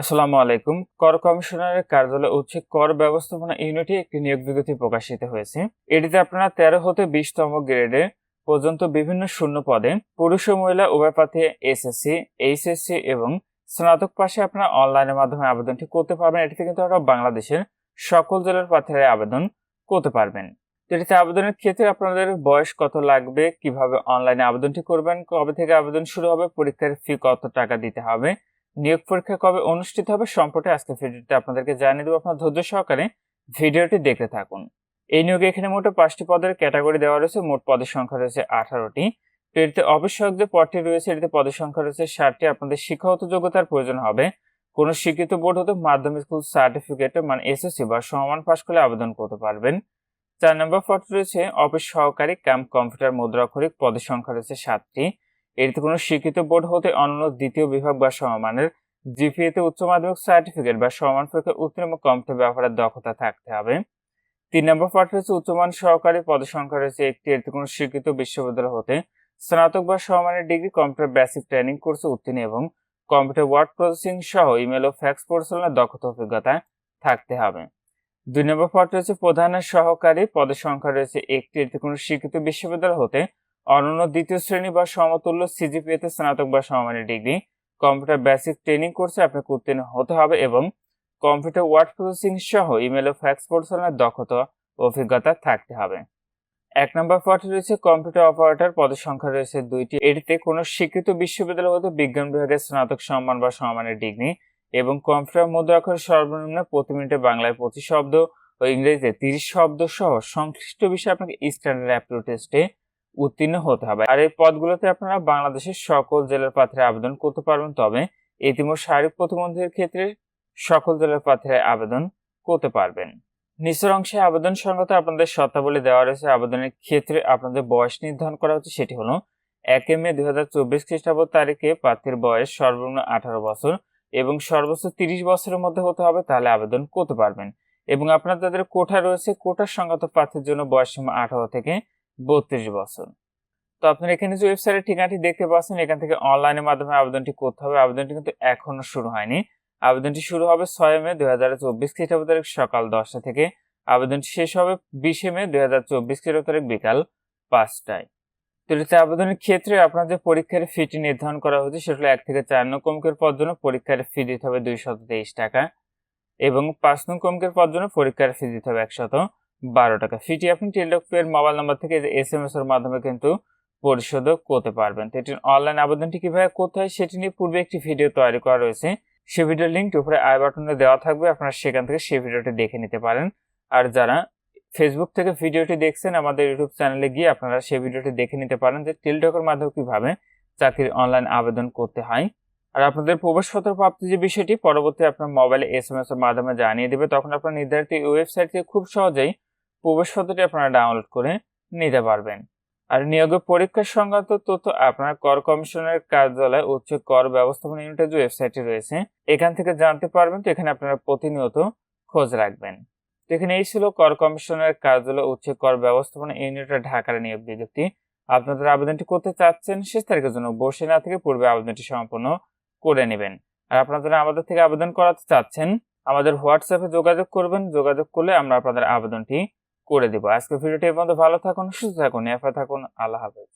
আসসালামু আলাইকুম। কর কমিশনারের কার্যালয় উচ্চ কর ব্যবস্থাপনা ইউনিটে একটি নিয়োগ বিজ্ঞপ্তি প্রকাশিত হয়েছে। এটিতে আপনারা তেরো হতে বিশতম গ্রেডে পর্যন্ত বিভিন্ন শূন্য পদে পুরুষ ও মহিলা, উভয় প্রার্থী এসএসসি, এইচএসসি এবং স্নাতক পাশে আপনারা অনলাইনের মাধ্যমে আবেদনটি করতে পারবেন। এটিতে কিন্তু আপনারা বাংলাদেশের সকল জেলার প্রার্থীরা আবেদন করতে পারবেন। এটিতে আবেদনের ক্ষেত্রে আপনাদের বয়স কত লাগবে, কীভাবে অনলাইনে আবেদনটি করবেন, কবে থেকে আবেদন শুরু হবে, পরীক্ষার ফি কত টাকা দিতে হবে নিয়োগ পরীক্ষা কবে অনুষ্ঠিত হবে সম্পর্কে আজকে ভিডিওতে আপনাদেরকে জানিয়ে দেবো। আপনার ধৈর্য সহকারে ভিডিওটি দেখতে থাকুন। এই নিয়োগে এখানে মোট পাঁচটি পদের ক্যাটাগরি দেওয়া রয়েছে। মোট পদের সংখ্যা রয়েছে আঠারোটি। এটিতে অবশ্যক যে পদটি রয়েছে, এটিতে পদের সংখ্যা রয়েছে ষাটটি। আপনাদের শিক্ষাগত যোগ্যতার প্রয়োজন হবে। কোনো শিক্ষিত বোর্ড হতে মাধ্যমিক স্কুল সার্টিফিকেট মানে এসএসসি বা সমান পাশ করে আবেদন করতে পারবেন। চার নম্বর পদটি রয়েছে, অফিস সহকারী ক্যাম্প কম্পিউটার মুদ্রাক্ষরিক। পদের সংখ্যা রয়েছে সাতটি। এটিতে কোনো শিক্ষিত বোর্ড হতে অন্য দ্বিতীয় বিভাগ বা সমমানের জিপিএতে উচ্চ মাধ্যমিক সার্টিফিকেট বা সমান পরীক্ষা উত্তীর্ণ কম্পিউটার ব্যবহারের দক্ষতা থাকতে হবে। তিন নম্বর পাঠ রয়েছে উচ্চমান সহকারী পদের সংখ্যা রয়েছে। একটি এতে কোনো স্বীকৃত বিশ্ববিদ্যালয় হতে স্নাতক বা সমমানের ডিগ্রি কম্পিউটার বেসিক ট্রেনিং কোর্সে উত্তীর্ণ এবং কম্পিউটার ওয়ার্ড প্রসেসিং সহ ইমেল ও ফ্যাক্স পরিচালনার দক্ষতা অভিজ্ঞতা থাকতে হবে। দুই নম্বর পাঠ রয়েছে প্রধানের সহকারী পদের সংখ্যা রয়েছে। একটি এতে কোনো স্বীকৃত বিশ্ববিদ্যালয় হতে অনন্য দ্বিতীয় শ্রেণি বা সমতুল্য সিজিপিএতে স্নাতক বা সমমানের ডিগ্রি। কম্পিউটার বেসিক ট্রেনিং কোর্সে আপনাকে উত্তীর্ণ হতে হবে এবং কম্পিউটার ওয়ার্ড প্রসেসিং সহ ইমেল ও ফ্যাক্স পরিচালনার দক্ষতা অভিজ্ঞতা থাকতে হবে। এক নম্বর পদে রয়েছে কম্পিউটার অপারেটর। পদের সংখ্যা রয়েছে দুইটি। এটিতে কোনো স্বীকৃত বিশ্ববিদ্যালয় হতে বিজ্ঞান বিভাগের স্নাতক সম্মান বা সম্মানের ডিগ্রি এবং কম্পিউটার মুদ্রাক্ষর সর্বনিম্ন প্রতি মিনিটে বাংলায় পঁচিশ শব্দ ও ইংরেজিতে তিরিশ শব্দ সহ সংশ্লিষ্ট বিষয়ে আপনাকে স্ট্যান্ডার্ড অ্যাপ্টিটিউড টেস্টে উত্তীর্ণ হতে হবে। আর এই পদগুলোতে আপনারা বাংলাদেশের সকল জেলার প্রার্থীরা আবেদন করতে পারবেন, তবে ইতিমধ্যে শারীরিক প্রতিবন্ধীর ক্ষেত্রে সকল জেলার প্রার্থীরা আবেদন করতে পারবেন। নিচের অংশে আবেদন সংগত আপনাদের শর্তাবলী দেওয়া রয়েছে। আবেদনের ক্ষেত্রে আপনাদের বয়স নির্ধারণ করা হচ্ছে, সেটি হলো এক মে দুই হাজার চব্বিশ খ্রিস্টাব্দ তারিখে প্রার্থীর বয়স সর্বনিম্ন আঠারো বছর এবং সর্বোচ্চ তিরিশ বছরের মধ্যে হতে হবে, তাহলে আবেদন করতে পারবেন। এবং আপনার যাদের কোঠা রয়েছে কোটার সংগত প্রার্থীর জন্য বয়স সীমা আঠারো থেকে বত্রিশ বছর। তো আপনার এখানে যে ওয়েবসাইটের ঠিকানাটি দেখতে পাচ্ছেন, এখান থেকে অনলাইনের মাধ্যমে আবেদনটি করতে হবে। আবেদনটি কিন্তু এখনও শুরু হয়নি। আবেদনটি শুরু হবে ছয় মে দুই হাজার চব্বিশ খ্রিস্টাব্দ তারিখ সকাল দশটা থেকে। আবেদনটি শেষ হবে বিশে মে দুই হাজার চব্বিশ খ্রিস্টাব্দ তারিখ বিকাল পাঁচটায়। তো এটিতে আবেদনের ক্ষেত্রে আপনার যে পরীক্ষার ফিটি নির্ধারণ করা হয়েছে, সেটা হলো এক থেকে চার নং কমকের পর জন্য পরীক্ষার ফি দিতে হবে দুইশত তেইশ টাকা এবং পাঁচ নং কমকের পর জন্য পরীক্ষার ফি দিতে হবে একশত। বারো টাকা। ফিটি আপনি টেলিটক মোবাইল নাম্বার থেকে এস এম এস এর মাধ্যমে কিন্তু পরিশোধ করতে পারবেন। তো এটির অনলাইন আবেদনটি কীভাবে করতে হয় সেটি নিয়ে পূর্বে একটি ভিডিও তৈরি করা রয়েছে। সে ভিডিওর লিঙ্কটি উপরে আই বাটনে দেওয়া থাকবে, আপনারা সেখান থেকে সেই ভিডিওটি দেখে নিতে পারেন। আর যারা ফেসবুক থেকে ভিডিওটি দেখছেন, আমাদের ইউটিউব চ্যানেলে গিয়ে আপনারা সেই ভিডিওটি দেখে নিতে পারেন যে টেলিটকের মাধ্যমে কীভাবে চাকরির অনলাইন আবেদন করতে হয়। আর আপনাদের প্রবেশপত্র প্রাপ্তি যে বিষয়টি, পরবর্তী আপনার মোবাইলে এস এম এস এর মাধ্যমে জানিয়ে দেবে, তখন আপনার নির্ধারিত ওয়েবসাইট থেকে খুব সহজেই প্রবেশপত্রটি আপনারা ডাউনলোড করে নিতে পারবেন। আর নিয়োগের পরীক্ষার সংক্রান্ত তথ্য আপনার কর কমিশনের কার্যালয় উচ্চ কর ব্যবস্থাপনা ইউনিটের যে ওয়েবসাইটটি রয়েছে, এখান থেকে জানতে পারবেন। তো এখানে আপনারা প্রতিনিয়ত খোঁজ রাখবেন। তো এখানে এই ছিল কর কমিশনের কার্যালয় উচ্চ কর ব্যবস্থাপনা ইউনিটের ঢাকার নিয়োগ বিজ্ঞপ্তি। আপনাদের আবেদনটি করতে চাচ্ছেন, শেষ তারিখের জন্য বসে না থেকে পূর্বে আবেদনটি সম্পন্ন করে নেবেন। আর আপনারা যারা আমাদের থেকে আবেদন করাতে চাচ্ছেন, আমাদের হোয়াটসঅ্যাপে যোগাযোগ করবেন। যোগাযোগ করলে আমরা আপনাদের আবেদনটি করে দেবো। আজকে ভিডিওটি এর মধ্যে ভালো থাকুন সুস্থ থাকুন এফা থাকুন। আল্লাহ হাফেজ।